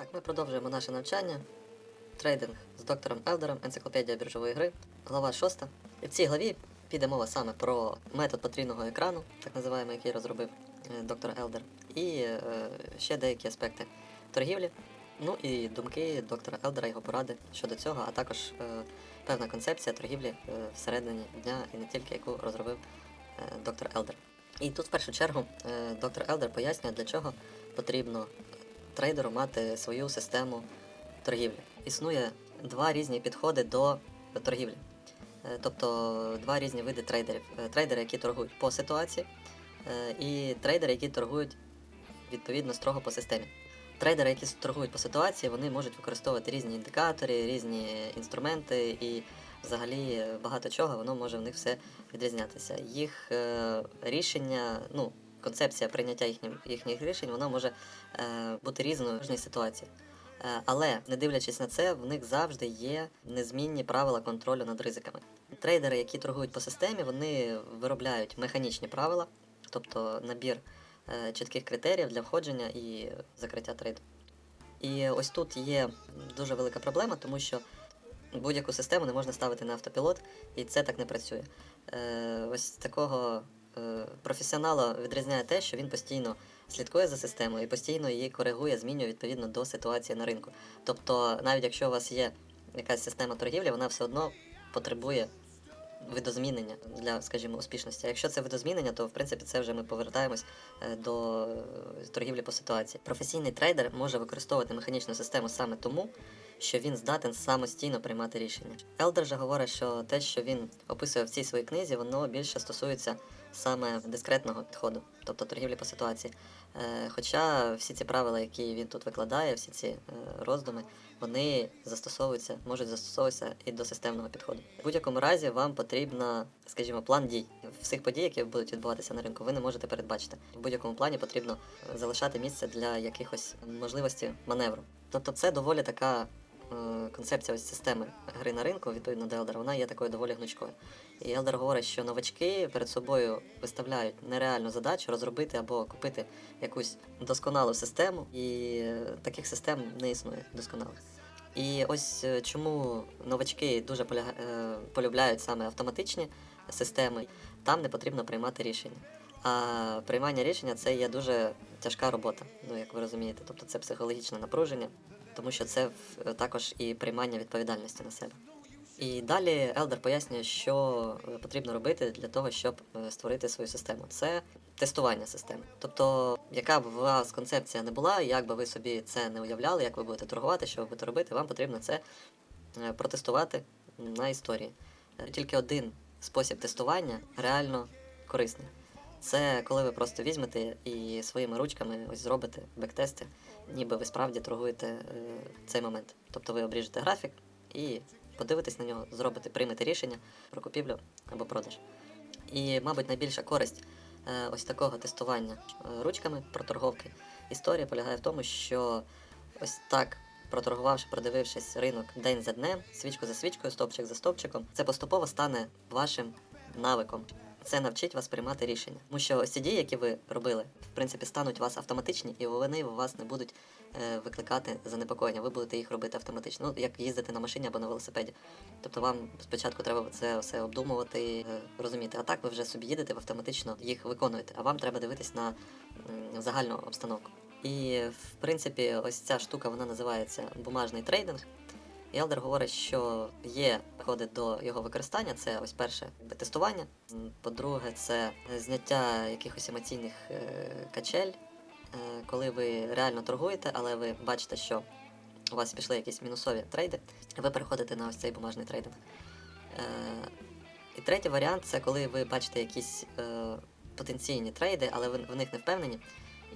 Так, ми продовжуємо наше навчання. Трейдинг з доктором Елдером, енциклопедія біржової гри, глава 6. І в цій главі піде мова саме про метод потрійного екрану, так називаємо, який розробив е, доктор Елдер, і е, ще деякі аспекти торгівлі. Ну і думки доктора Елдера, його поради щодо цього, а також е, певна концепція торгівлі е, всередині дня і не тільки яку розробив е, доктор Елдер. І тут в першу чергу е, доктор Елдер пояснює, для чого потрібно трейдеру мати свою систему торгівлі. Існує два різні підходи до торгівлі. Е, Тобто два різні види трейдерів. Е, Трейдери, які торгують по ситуації, е, і трейдери, які торгують відповідно строго по системі. Трейдери, які торгують по ситуації, вони можуть використовувати різні індикатори, різні інструменти і взагалі багато чого, воно може в них все відрізнятися. Їх рішення, ну, концепція прийняття їхніх, їхніх рішень, вона може е, бути різною в кожній ситуації. Е, Але не дивлячись на це, в них завжди є незмінні правила контролю над ризиками. Трейдери, які торгують по системі, вони виробляють механічні правила, тобто набір е, чітких критеріїв для входження і закриття трейду. І ось тут є дуже велика проблема, тому що будь-яку систему не можна ставити на автопілот, і це так не працює. Ось такого професіонала відрізняє те, що він постійно слідкує за системою і постійно її коригує, змінює відповідно до ситуації на ринку. Тобто, навіть якщо у вас є якась система торгівлі, вона все одно потребує видозмінення для, скажімо, успішності. А якщо це видозмінення, то в принципі це вже ми повертаємось е, до е, торгівлі по ситуації. Професійний трейдер може використовувати механічну систему саме тому, що він здатен самостійно приймати рішення. Елдер же говорить, що те, що він описує в цій своїй книзі, воно більше стосується саме дискретного підходу, тобто торгівлі по ситуації. Е, Хоча всі ці правила, які він тут викладає, всі ці е, роздуми, вони застосовуються, можуть застосовуватися і до системного підходу. В будь-якому разі вам потрібна, скажімо, план дій. Всіх подій, які будуть відбуватися на ринку, ви не можете передбачити. В будь-якому плані потрібно залишати місце для якихось можливості маневру. Тобто, це доволі така концепція ось системи гри на ринку, відповідно до Елдера, вона є такою доволі гнучкою. І Елдер говорить, що новачки перед собою виставляють нереальну задачу розробити або купити якусь досконалу систему, і е, таких систем не існує досконалих. І ось е, чому новачки дуже е, полюбляють саме автоматичні системи, там не потрібно приймати рішення. А приймання рішення це є дуже тяжка робота, ну як ви розумієте, тобто це психологічне напруження, тому що це також і приймання відповідальності на себе. І далі Елдер пояснює, що е, потрібно робити для того, щоб е, створити свою систему. Це тестування системи. Тобто, яка б у вас концепція не була, як би ви собі це не уявляли, як ви будете торгувати, що ви будете робити, вам потрібно це е, протестувати на історії. Тільки один спосіб тестування реально корисний. Це коли ви просто візьмете і своїми ручками ось зробите бектести, ніби ви справді торгуєте е, цей момент. Тобто ви обріжете графік і подивитесь на нього, зробите, приймете рішення про купівлю або продаж. І, мабуть, найбільша користь е, ось такого тестування е, ручками проторговки історія полягає в тому, що ось так, проторгувавши, продивившись ринок день за днем, свічку за свічкою, стопчик за стопчиком, це поступово стане вашим навиком. Це навчить вас приймати рішення. Тому що ці дії, які ви робили, в принципі, стануть у вас автоматичні, і вони у вас не будуть е, викликати занепокоєння. Ви будете їх робити автоматично. Ну, як їздити на машині або на велосипеді. Тобто вам спочатку треба це все обдумувати, е, розуміти. А так ви вже собі їдете, ви автоматично їх виконуєте. А вам треба дивитись на м, загальну обстановку. І в принципі, ось ця штука вона називається бумажний трейдинг. Елдер говорить, що є підходи до його використання. Це ось перше тестування. По-друге, це зняття якихось емоційних е, качель, е, коли ви реально торгуєте, але ви бачите, що у вас пішли якісь мінусові трейди, ви переходите на ось цей бумажний трейдинг. Е, і третій варіант це коли ви бачите якісь потенційні трейди, але ви в них не впевнені,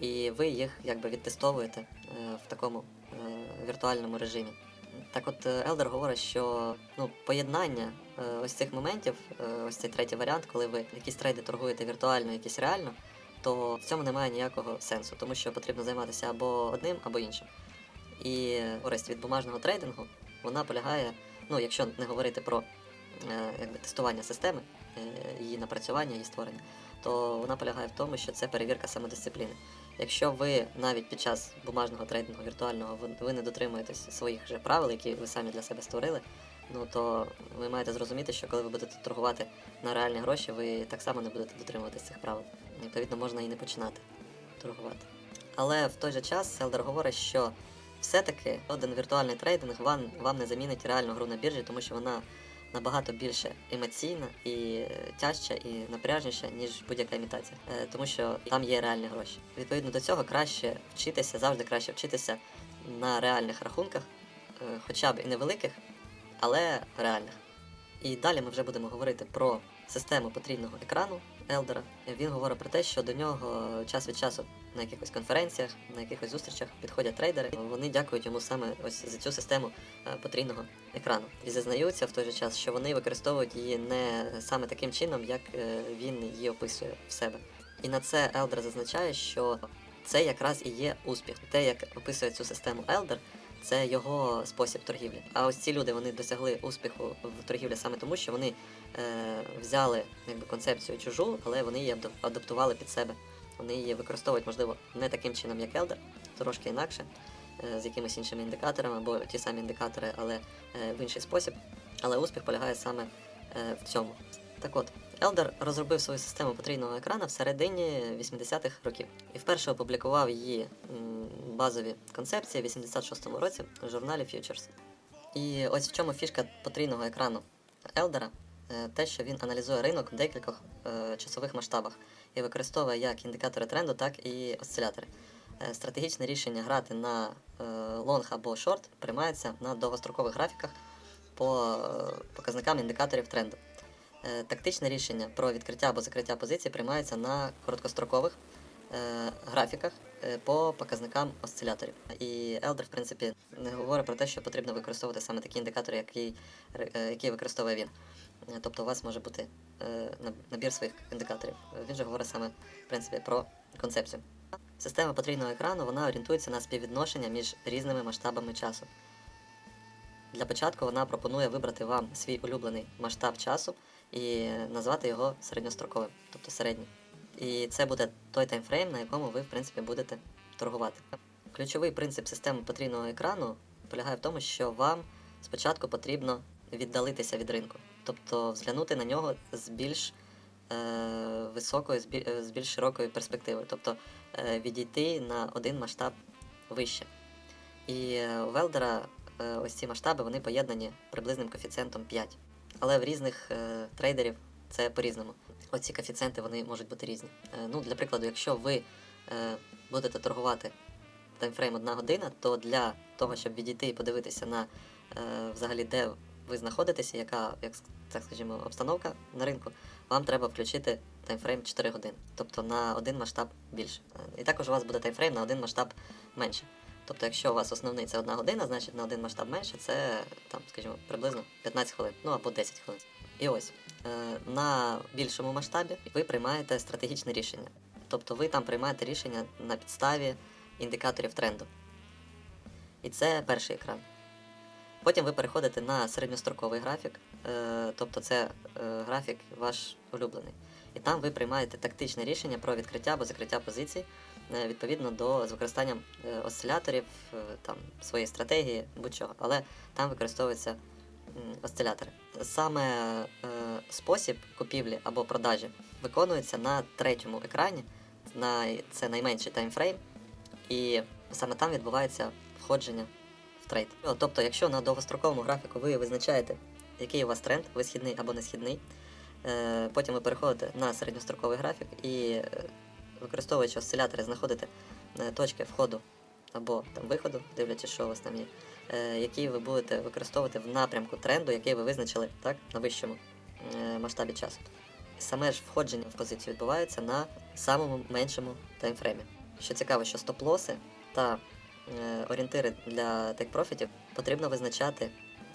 і ви їх якби відтестовуєте в такому віртуальному режимі. Так от е, Елдер говорить, що ну, поєднання е, ось цих моментів, е, ось цей третій варіант, коли ви якісь трейди торгуєте віртуально, якісь реально, то в цьому немає ніякого сенсу, тому що потрібно займатися або одним, або іншим. І користь від бумажного трейдингу вона полягає, ну якщо не говорити про якби, тестування системи, її напрацювання, її створення, то вона полягає в тому, що це перевірка самодисципліни. Якщо ви навіть під час бумажного трейдингу віртуального ви- не дотримуєтесь своїх же правил, які ви самі для себе створили, ну то ви маєте зрозуміти, що коли ви будете торгувати на реальні гроші, ви так само не будете дотримуватись цих правил. Відповідно, можна і не починати торгувати. Але в той же час Селдер говорить, що все-таки один віртуальний трейдинг вам, вам не замінить реальну гру на біржі, тому що вона набагато більше емоційна і тяжча і напряжніша, ніж будь-яка імітація, Е, тому що там є реальні гроші. Відповідно до цього краще вчитися, завжди краще вчитися на реальних рахунках, е, хоча б і невеликих, але реальних. І далі ми вже будемо говорити про систему потрібного екрану Елдера. Він говорить про те, що до нього час від часу на якихось конференціях, на якихось зустрічах підходять трейдери. Вони дякують йому саме ось за цю систему е, потрійного екрану і зазнаються в той же час, що вони використовують її не саме таким чином, як е, він її описує в себе. І на це Елдер зазначає, що це якраз і є успіх. Те, як описує цю систему Елдер, це його спосіб торгівлі. А ось ці люди вони досягли успіху в торгівлі саме тому, що вони е, взяли якби, концепцію чужу, але вони її адап- адаптували під себе. Вони її використовують, можливо, не таким чином, як Елдер, трошки інакше, е, з якимись іншими індикаторами, або ті самі індикатори, але е, в інший спосіб. Але успіх полягає саме е, в цьому. Так от, Елдер розробив свою систему потрійного екрана в середині 80-х років і вперше опублікував її базові концепції в 86-му році в журналі Futures. І ось в чому фішка потрійного екрану Елдера, те, що він аналізує ринок в декількох е, часових масштабах і використовує як індикатори тренду, так і осцилятори. Е, Стратегічне рішення грати на е, лонг або шорт приймається на довгострокових графіках по е, показникам індикаторів тренду. Е, Тактичне рішення про відкриття або закриття позицій приймається на короткострокових е, графіках е, по показникам осциляторів. І Елдер, в принципі, не говорить про те, що потрібно використовувати саме такі індикатори, які, е, які використовує він. Тобто у вас може бути е, набір своїх індикаторів. Він же говорить саме в принципі, про концепцію. Система потрійного екрану вона орієнтується на співвідношення між різними масштабами часу. Для початку вона пропонує вибрати вам свій улюблений масштаб часу і назвати його середньостроковим, тобто середній. І це буде той таймфрейм, на якому ви, в принципі, будете торгувати. Ключовий принцип системи потрійного екрану полягає в тому, що вам спочатку потрібно віддалитися від ринку, тобто взглянути на нього з більш е, високої, е, з більш широкої перспективи, тобто е, відійти на один масштаб вище. І е, у Велдера е, ось ці масштаби вони поєднані приблизним коефіцієнтом 5. Але в різних е, трейдерів це по-різному. Оці коефіцієнти вони можуть бути різні. Е, ну, для прикладу, якщо ви е, будете торгувати таймфрейм 1 година, то для того, щоб відійти і подивитися на е, взагалі, де ви знаходитеся, яка, як так скажімо, обстановка на ринку, вам треба включити таймфрейм 4 години, тобто на один масштаб більше. Е, І також у вас буде таймфрейм на один масштаб менше. Тобто, якщо у вас основний це одна година, значить на один масштаб менше це там, скажімо, приблизно 15 хвилин, ну або 10 хвилин. І ось е, на більшому масштабі ви приймаєте стратегічне рішення. Тобто ви там приймаєте рішення на підставі індикаторів тренду. І це перший екран. Потім ви переходите на середньостроковий графік, е, тобто це е, графік ваш улюблений. І там ви приймаєте тактичне рішення про відкриття або закриття позицій е, відповідно до з використанням осциляторів, там, своєї стратегії, будь-чого. Але там використовуються осцилятори. Саме спосіб купівлі або продажі виконується на третьому екрані, на, це найменший таймфрейм, і саме там відбувається входження в трейд. О, Тобто, якщо на довгостроковому графіку ви визначаєте, який у вас тренд, ви східний або не східний, е, потім ви переходите на середньостроковий графік і, е, використовуючи осцилятори, знаходите е, точки входу або там виходу, дивлячись, що у вас там є, які ви будете використовувати в напрямку тренду, який ви визначили так, на вищому масштабі часу. Саме ж входження в позицію відбувається на самому меншому таймфреймі. Що цікаво, що стоп-лоси та орієнтири для тейк-профітів потрібно визначати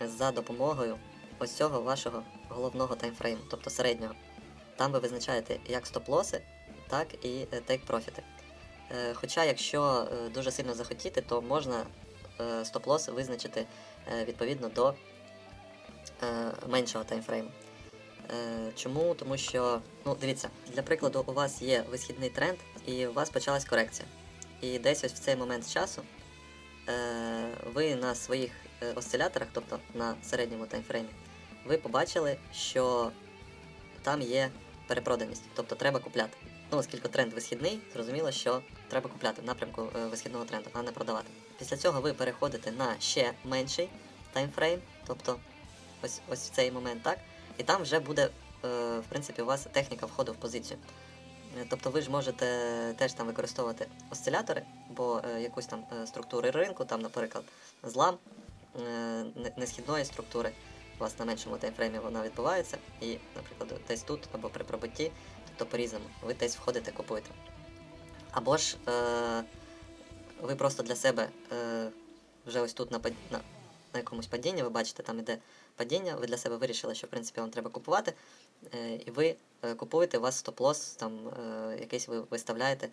за допомогою ось цього вашого головного таймфрейму, тобто середнього. Там ви визначаєте як стоп-лоси, так і е, тейк-профіти. Е, Хоча, якщо е, дуже сильно захотіти, то можна е, стоп-лос визначити е, відповідно до е, меншого таймфрейму. Е, чому? Тому що, ну, дивіться, для прикладу, у вас є висхідний тренд, і у вас почалась корекція. І десь ось в цей момент часу е, ви на своїх е, осциляторах, тобто на середньому таймфреймі, ви побачили, що там є перепроданість, тобто треба купляти. Ну, оскільки тренд висхідний, зрозуміло, що треба купляти в напрямку е, висхідного тренду, а не продавати. Після цього ви переходите на ще менший таймфрейм, тобто ось, ось в цей момент, так? І там вже буде, е, в принципі, у вас техніка входу в позицію. Е, Тобто ви ж можете теж там використовувати осцилятори, бо е, якусь там е, структури ринку, там, наприклад, злам е, не- несхідної структури, у вас на меншому таймфреймі вона відбувається, і, наприклад, десь тут або при пробитті, тобто по-різному, ви десь входите, купуєте. Або ж е, ви просто для себе е, вже ось тут на, на, на якомусь падінні, ви бачите, там іде падіння, ви для себе вирішили, що в принципі вам треба купувати, е, і ви е, купуєте, у вас стоп-лосс, там е, якийсь ви виставляєте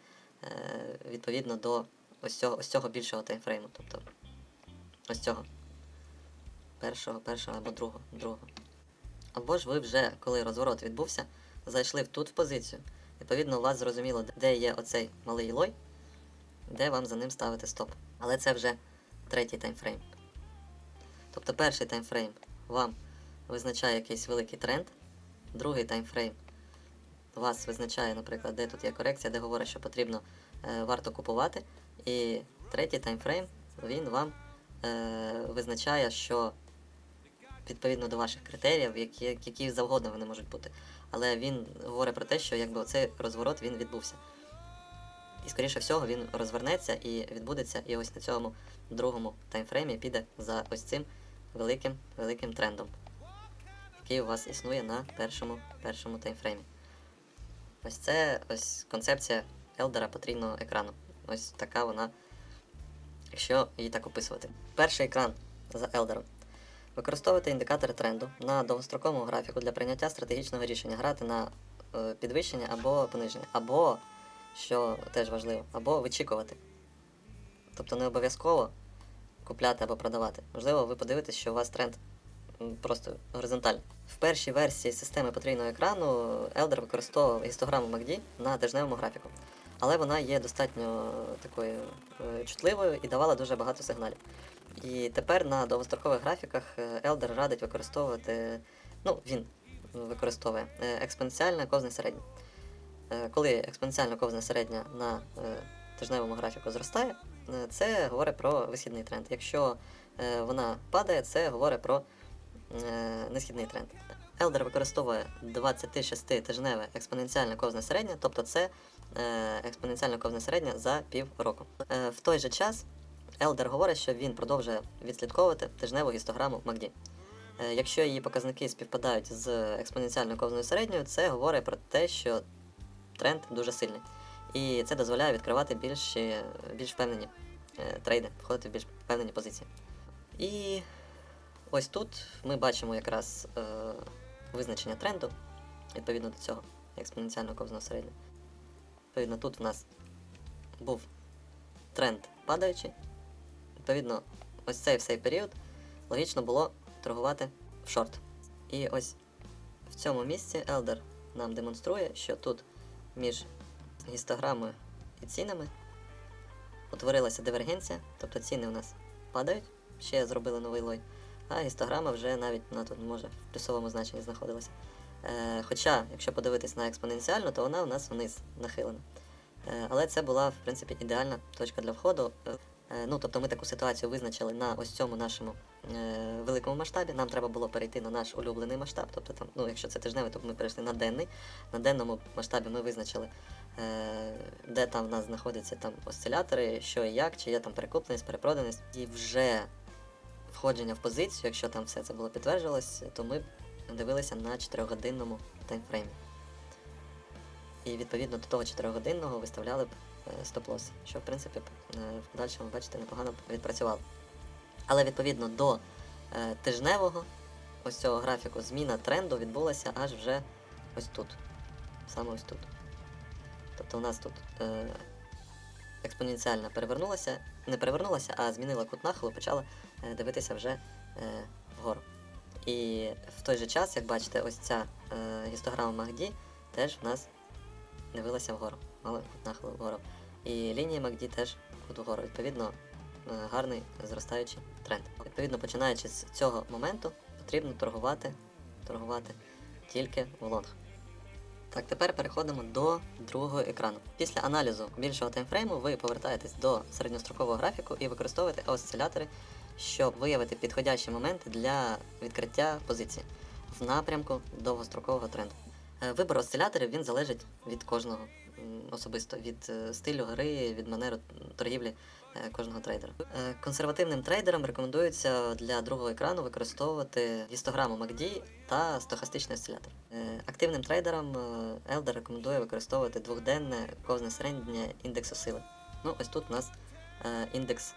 відповідно до ось цього, ось цього більшого таймфрейму, тобто ось цього. Першого, першого або другого, другого. Або ж ви вже, коли розворот відбувся, зайшли в тут в позицію. Відповідно, у вас зрозуміло, де є оцей малий лой, де вам за ним ставити стоп. Але це вже третій таймфрейм. Тобто перший таймфрейм вам визначає якийсь великий тренд, другий таймфрейм вас визначає, наприклад, де тут є корекція, де говорить, що потрібно е, варто купувати. І третій таймфрейм він вам е, визначає, що відповідно до ваших критеріїв, які, які завгодно вони можуть бути. Але він говорить про те, що якби оцей розворот він відбувся. І скоріше всього він розвернеться і відбудеться, і ось на цьому другому таймфреймі піде за ось цим великим великим трендом, який у вас існує на першому першому таймфреймі. Ось це ось концепція елдера потрійного екрану. Ось така вона, якщо її так описувати. Перший екран за елдером. Використовуйте індикатори тренду на довгостроковому графіку для прийняття стратегічного рішення, грати на е, підвищення або пониження, або, що теж важливо, або вичікувати. Тобто не обов'язково купляти або продавати. Можливо, ви подивитесь, що у вас тренд просто горизонтальний. В першій версії системи потрійного екрану Elder використовував гістограму MACD на тижневому графіку. Але вона є достатньо такою е, чутливою і давала дуже багато сигналів. І тепер на довгострокових графіках е, Elder радить використовувати, ну, він використовує е, експоненціальне ковзне середнє. Е, Коли експоненціально ковзне середня на тижневому графіку зростає, це говорить про висхідний тренд. Якщо вона падає, це говорить про е, несхідний тренд. Elder використовує 26-тижневе експоненціальне ковзне середнє, тобто це е, експоненціальне ковзне середнє за пів року. Е, в той же час Elder говорить, що він продовжує відслідковувати тижневу гістограму. Е, Якщо її показники співпадають з експоненціальною ковзною середньою, це говорить про те, що тренд дуже сильний. І це дозволяє відкривати більш, більш впевнені трейди, входити в більш впевнені позиції. І ось тут ми бачимо якраз е, визначення тренду відповідно до цього експоненціального ковзного середнього. Відповідно, тут в нас був тренд падаючий. Відповідно, ось цей всей період логічно було торгувати в шорт. І ось в цьому місці Elder нам демонструє, що тут між гістограмою і цінами утворилася дивергенція, тобто ціни у нас падають, ще зробили новий лой, а гістограма вже навіть вона тут може в плюсовому значенні знаходилася. Е, хоча, якщо подивитись на експоненціальну, то вона у нас вниз нахилена. Е, але це була, в принципі, ідеальна точка для входу. Е, ну, тобто ми таку ситуацію визначили на ось цьому нашому е, великому масштабі. Нам треба було перейти на наш улюблений масштаб. Тобто, там, ну, якщо це тижневий, то ми перейшли на денний. На денному масштабі ми визначили, е, де там в нас знаходяться там осцилятори, що і як, чи є там перекупленість, перепроданість. І вже входження в позицію, якщо там все це було підтверджувалось, то ми дивилися на 4-годинному таймфреймі. І відповідно до того 4-годинного виставляли б е, стоп-лосс, що в принципі е, в подальшому, бачите, непогано відпрацювало. Але відповідно до е, тижневого ось цього графіку зміна тренду відбулася аж вже ось тут. Саме ось тут. Тобто у нас тут експоненціально перевернулася, не перевернулася, а змінила кут нахилу, почала дивитися вже е, вгору. І в той же час, як бачите, ось ця е, гістограма MACD теж в нас дивилася вгору, мали кут нахилу вгору. І лінія MACD теж вгору. Відповідно, е, гарний зростаючий тренд. Відповідно, починаючи з цього моменту, потрібно торгувати, торгувати тільки в лонг. Так, тепер переходимо до другого екрану. Після аналізу більшого таймфрейму ви повертаєтесь до середньострокового графіку і використовуєте осцилятори, щоб виявити підходящі моменти для відкриття позиції в напрямку довгострокового тренду. Е, Вибор осциляторів він залежить від кожного особисто, від е, стилю гри, від манеру торгівлі е, кожного трейдера. Консервативним трейдерам рекомендується для другого екрану використовувати гістограму MACD та стохастичний осцилятор. Активним трейдерам е, Elder рекомендує використовувати двохденне ковзне середнє індексу сили. Ну, ось тут у нас індекс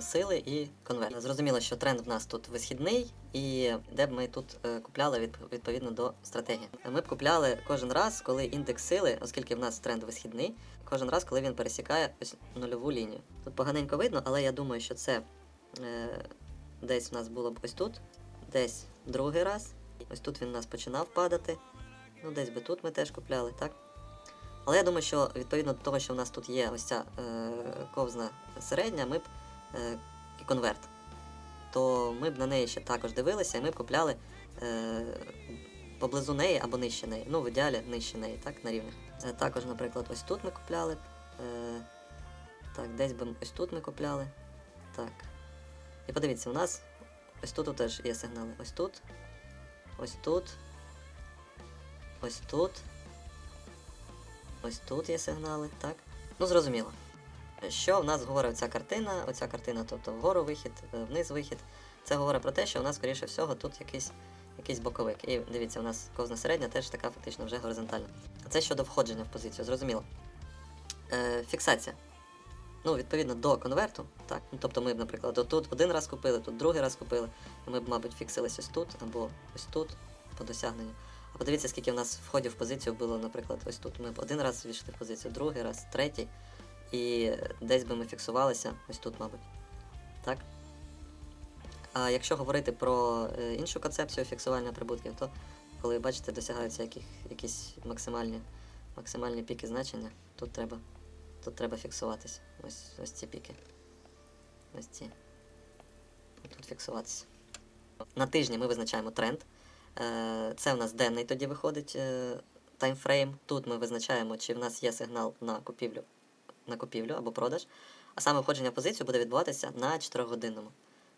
сили і конверт. Зрозуміло, що тренд в нас тут висхідний, і де б ми тут е, купляли відповідно до стратегії. Ми б купляли кожен раз, коли індекс сили, оскільки в нас тренд висхідний, кожен раз, коли він пересікає ось нульову лінію. Тут поганенько видно, але я думаю, що це е, десь в нас було б ось тут, десь другий раз. Ось тут він у нас починав падати. Ну, десь би тут ми теж купляли, так? Але я думаю, що відповідно до того, що в нас тут є ось ця е, ковзна середня, ми б е, конверт, то ми б на неї ще також дивилися, і ми б купляли е, поблизу неї або нижче неї. Ну, в ідеалі нижче неї, так, на рівних. Е, також, наприклад, ось тут ми купляли. Е, так, десь би ось тут ми купляли. Так. І подивіться, у нас ось тут теж є сигнали. Ось тут. Ось тут. Ось тут. Ось тут є сигнали, так? Ну, зрозуміло. Що в нас говорить ця картина? Оця картина, тобто вгору вихід, е, вниз вихід. Це говорить про те, що у нас, скоріше всього, тут якийсь, якийсь боковик. І дивіться, у нас ковзна середня теж така фактично вже горизонтальна. Це щодо входження в позицію, зрозуміло. Е, фіксація. Ну, відповідно до конверту, так. Ну, тобто ми б, наприклад, тут один раз купили, тут другий раз купили, і ми б, мабуть, фіксились ось тут або ось тут по досягненню. А подивіться, скільки в нас входів в позицію було, наприклад, ось тут. Ми б один раз війшли в позицію, другий раз, третій. І десь би ми фіксувалися ось тут, мабуть. Так? А якщо говорити про е, іншу концепцію фіксування прибутків, то коли бачите, досягаються яких, якісь максимальні, максимальні піки значення, тут треба, тут треба фіксуватися. Ось, ось ці піки. Ось ці. Тут фіксуватися. На тижні ми визначаємо тренд. Е, Це у нас денний тоді виходить е, таймфрейм. Тут ми визначаємо, чи в нас є сигнал на купівлю, на купівлю або продаж. А саме входження в позицію буде відбуватися на 4-годинному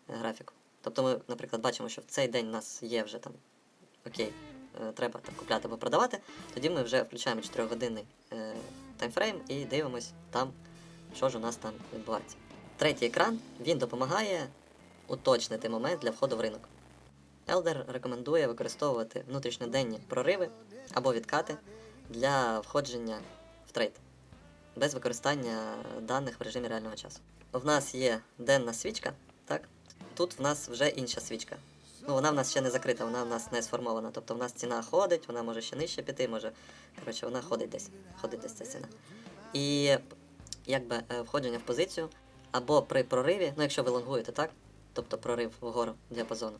е, графіку. Тобто ми, наприклад, бачимо, що в цей день у нас є вже там окей, е, треба там купляти або продавати. Тоді ми вже включаємо 4-годинний е, таймфрейм і дивимось там, що ж у нас там відбувається. Третій екран він допомагає уточнити момент для входу в ринок. Elder рекомендує використовувати внутрішньоденні прориви або відкати для входження в трейд без використання даних в режимі реального часу. В нас є денна свічка, так? Тут в нас вже інша свічка. Ну, вона в нас ще не закрита, вона в нас не сформована. Тобто в нас ціна ходить, вона може ще нижче піти, може. Коротше, вона ходить десь. Ходить десь ця ціна. І якби е, входження в позицію або при прориві, ну якщо ви лонгуєте, так? Тобто прорив вгору діапазону.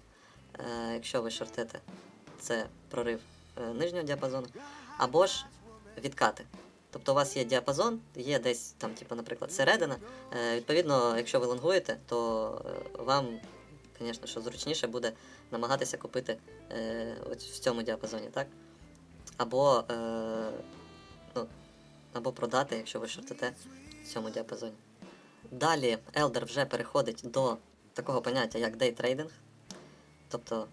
Е, якщо ви шортите, це прорив е, нижнього діапазону, або ж відкати. Тобто у вас є діапазон, є десь там, типу, наприклад, середина. Е, відповідно, якщо ви лонгуєте, то е, вам, звісно, що зручніше буде намагатися купити е, ось в цьому діапазоні, так? Або, ну, або продати, якщо ви шортите в цьому діапазоні. Далі Elder вже переходить до такого поняття, як дейтрейдинг, тобто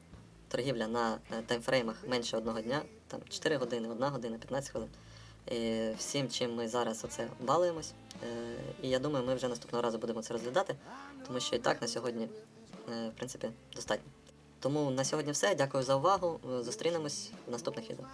торгівля на таймфреймах менше одного дня, там 4 години, 1 година, 15 хвилин. І всім, чим ми зараз оце балуємось. Е, І я думаю, ми вже наступного разу будемо це розглядати, тому що і так на сьогодні, е, в принципі, достатньо. Тому на сьогодні все. Дякую за увагу. Е, Зустрінемось в наступних відео.